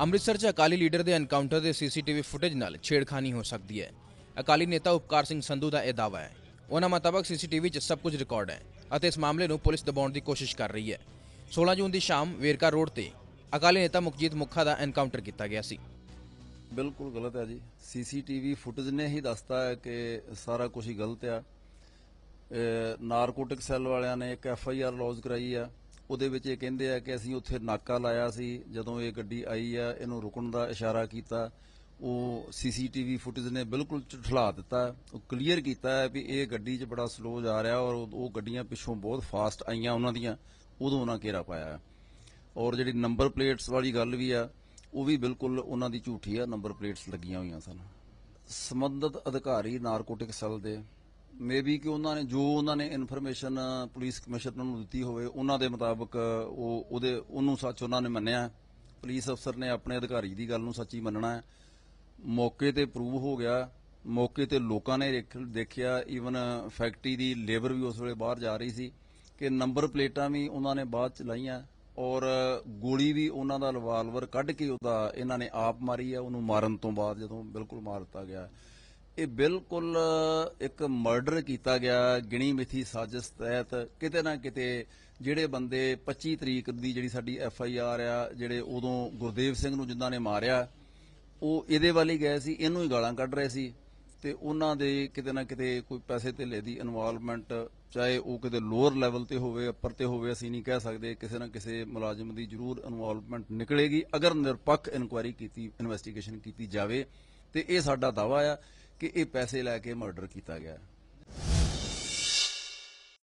ਅੰਮ੍ਰਿਤਸਰ 'ਚ ਅਕਾਲੀ ਲੀਡਰ ਦੇ ਐਨਕਾਊਂਟਰ ਦੇ ਸੀਸੀਟੀਵੀ ਫੁਟੇਜ ਨਾਲ ਛੇੜਖਾਨੀ ਹੋ ਸਕਦੀ ਹੈ। ਅਕਾਲੀ ਨੇਤਾ ਉਪਕਾਰ ਸਿੰਘ ਸੰਧੂ ਦਾ ਇਹ ਦਾਅਵਾ ਹੈ। ਉਹਨਾਂ ਮੁਤਾਬਕ ਸੀਸੀਟੀਵੀ 'ਚ ਸਭ ਕੁਝ ਰਿਕਾਰਡ ਹੈ ਅਤੇ ਇਸ ਮਾਮਲੇ ਨੂੰ ਪੁਲਿਸ ਦਬਾਉਣ ਦੀ ਕੋਸ਼ਿਸ਼ ਕਰ ਰਹੀ ਹੈ। 16 ਜੂਨ ਦੀ ਸ਼ਾਮ ਵੇਰਕਾ ਰੋਡ ਤੇ ਅਕਾਲੀ ਨੇਤਾ ਮੁਖਜੀਤ ਮੁੱਖਾ ਦਾ ਐਨਕਾਊਂਟਰ ਕੀਤਾ ਗਿਆ ਸੀ। ਬਿਲਕੁਲ ਗਲਤ ਹੈ ਜੀ। ਸੀਸੀਟੀਵੀ ਫੁਟੇਜ ਨੇ ਹੀ ਦੱਸਤਾ ਹੈ ਕਿ ਸਾਰਾ ਕੁਝ ਹੀ ਗਲਤ ਆ। ਨਾਰਕੋਟਿਕ ਸੈੱਲ ਵਾਲਿਆਂ ਨੇ ਇੱਕ ਐਫ ਲੌਜ ਕਰਾਈ ਆ। ਉਹਦੇ ਵਿੱਚ ਇਹ ਕਹਿੰਦੇ ਆ ਕਿ ਅਸੀਂ ਉੱਥੇ ਨਾਕਾ ਲਾਇਆ ਸੀ, ਜਦੋਂ ਇਹ ਗੱਡੀ ਆਈ ਆ, ਇਹਨੂੰ ਰੁਕਣ ਦਾ ਇਸ਼ਾਰਾ ਕੀਤਾ। ਉਹ ਸੀਸੀਟੀਵੀ ਫੁਟੇਜ ਨੇ ਬਿਲਕੁਲ ਠਲਾ ਦਿੱਤਾ। ਉਹ ਕਲੀਅਰ ਕੀਤਾ ਹੈ ਵੀ ਇਹ ਗੱਡੀ 'ਚ ਬੜਾ ਸਲੋ ਜਾ ਰਿਹਾ ਔਰ ਉਹ ਉਹ ਗੱਡੀਆਂ ਪਿੱਛੋਂ ਬਹੁਤ ਫਾਸਟ ਆਈਆਂ ਉਹਨਾਂ ਦੀਆਂ, ਉਦੋਂ ਉਹਨਾਂ ਘੇਰਾ ਪਾਇਆ ਔਰ ਜਿਹੜੀ ਨੰਬਰ ਪਲੇਟਸ ਵਾਲੀ ਗੱਲ ਵੀ ਆ, ਉਹ ਵੀ ਬਿਲਕੁਲ ਉਹਨਾਂ ਦੀ ਝੂਠੀ ਆ, ਨੰਬਰ ਪਲੇਟਸ ਲੱਗੀਆਂ ਹੋਈਆਂ ਸਨ। ਸੰਬੰਧਿਤ ਅਧਿਕਾਰੀ ਨਾਰਕੋਟਿਕ ਸੈੱਲ ਦੇ ਮੇਬੀ ਕਿ ਉਹਨਾਂ ਨੇ, ਜੋ ਉਹਨਾਂ ਨੇ ਇਨਫੋਰਮੇਸ਼ਨ ਪੁਲਿਸ ਕਮਿਸ਼ਨਰ ਨੂੰ ਦਿੱਤੀ ਹੋਵੇ, ਉਹਨਾਂ ਦੇ ਮੁਤਾਬਕ ਉਹ, ਉਹਦੇ, ਉਹਨੂੰ ਸੱਚ ਉਹਨਾਂ ਨੇ ਮੰਨਿਆ। ਪੁਲਿਸ ਅਫਸਰ ਨੇ ਆਪਣੇ ਅਧਿਕਾਰੀ ਦੀ ਗੱਲ ਨੂੰ ਸੱਚੀ ਮੰਨਣਾ ਹੈ। ਮੌਕੇ ਤੇ ਪ੍ਰੂਵ ਹੋ ਗਿਆ। ਮੌਕੇ ਤੇ ਲੋਕਾਂ ਨੇ ਦੇਖਿਆ ਈਵਨ ਫੈਕਟਰੀ ਦੀ ਲੇਬਰ ਵੀ ਉਸ ਵੇਲੇ ਬਾਹਰ ਜਾ ਰਹੀ ਸੀ ਕਿ ਨੰਬਰ ਪਲੇਟਾਂ ਵੀ ਉਹਨਾਂ ਨੇ ਬਾਅਦ ਚ ਲਾਈਆਂ ਔਰ ਗੋਲੀ ਵੀ ਉਹਨਾਂ ਦਾ ਰਿਵਾਲਵਰ ਕੱਢ ਕੇ ਉਹਦਾ, ਇਹਨਾਂ ਨੇ ਆਪ ਮਾਰੀ ਆ ਉਹਨੂੰ ਮਾਰਨ ਤੋਂ ਬਾਅਦ ਜਦੋਂ ਬਿਲਕੁਲ ਮਾਰ ਦਿੱਤਾ ਗਿਆ। ਇਹ ਬਿਲਕੁਲ ਇੱਕ ਮਰਡਰ ਕੀਤਾ ਗਿਆ, ਗਿਣੀ ਮਿਥੀ ਸਾਜ਼ਿਸ਼ ਤਹਿਤ ਕਿਤੇ ਨਾ ਕਿਤੇ ਜਿਹੜੇ ਬੰਦੇ 25 ਤਰੀਕ ਦੀ ਜਿਹੜੀ ਸਾਡੀ ਐਫ ਆਈ ਆਰ ਆ, ਜਿਹੜੇ ਉਦੋਂ ਗੁਰਦੇਵ ਸਿੰਘ ਨੂੰ ਜਿਨ੍ਹਾਂ ਨੇ ਮਾਰਿਆ, ਉਹ ਇਹਦੇ ਵੱਲ ਹੀ ਗਏ ਸੀ, ਇਹਨੂੰ ਹੀ ਗਾਲਾਂ ਕੱਢ ਰਹੇ ਸੀ ਤੇ ਉਹਨਾਂ ਦੇ ਕਿਤੇ ਨਾ ਕਿਤੇ ਕੋਈ ਪੈਸੇ ਧੇਲੇ ਦੀ ਇਨਵੋਲਵਮੈਂਟ, ਚਾਹੇ ਉਹ ਕਿਤੇ ਲੋਅਰ ਲੈਵਲ ਤੇ ਹੋਵੇ ਉੱਪਰ ਤੇ ਹੋਵੇ, ਅਸੀਂ ਨਹੀਂ ਕਹਿ ਸਕਦੇ, ਕਿਸੇ ਨਾ ਕਿਸੇ ਮੁਲਾਜ਼ਮ ਦੀ ਜ਼ਰੂਰ ਇਨਵੋਲਵਮੈਂਟ ਨਿਕਲੇਗੀ, ਅਗਰ ਨਿਰਪੱਖ ਇਨਕੁਆਇਰੀ ਕੀਤੀ, ਇਨਵੈਸਟੀਗੇਸ਼ਨ ਕੀਤੀ ਜਾਵੇ ਤੇ ਇਹ ਸਾਡਾ ਦਾਵਾ ਆ। ਕਿ ਇਹ ਪੈਸੇ ਲੈ ਕੇ ਮਰਡਰ ਕੀਤਾ ਗਿਆ।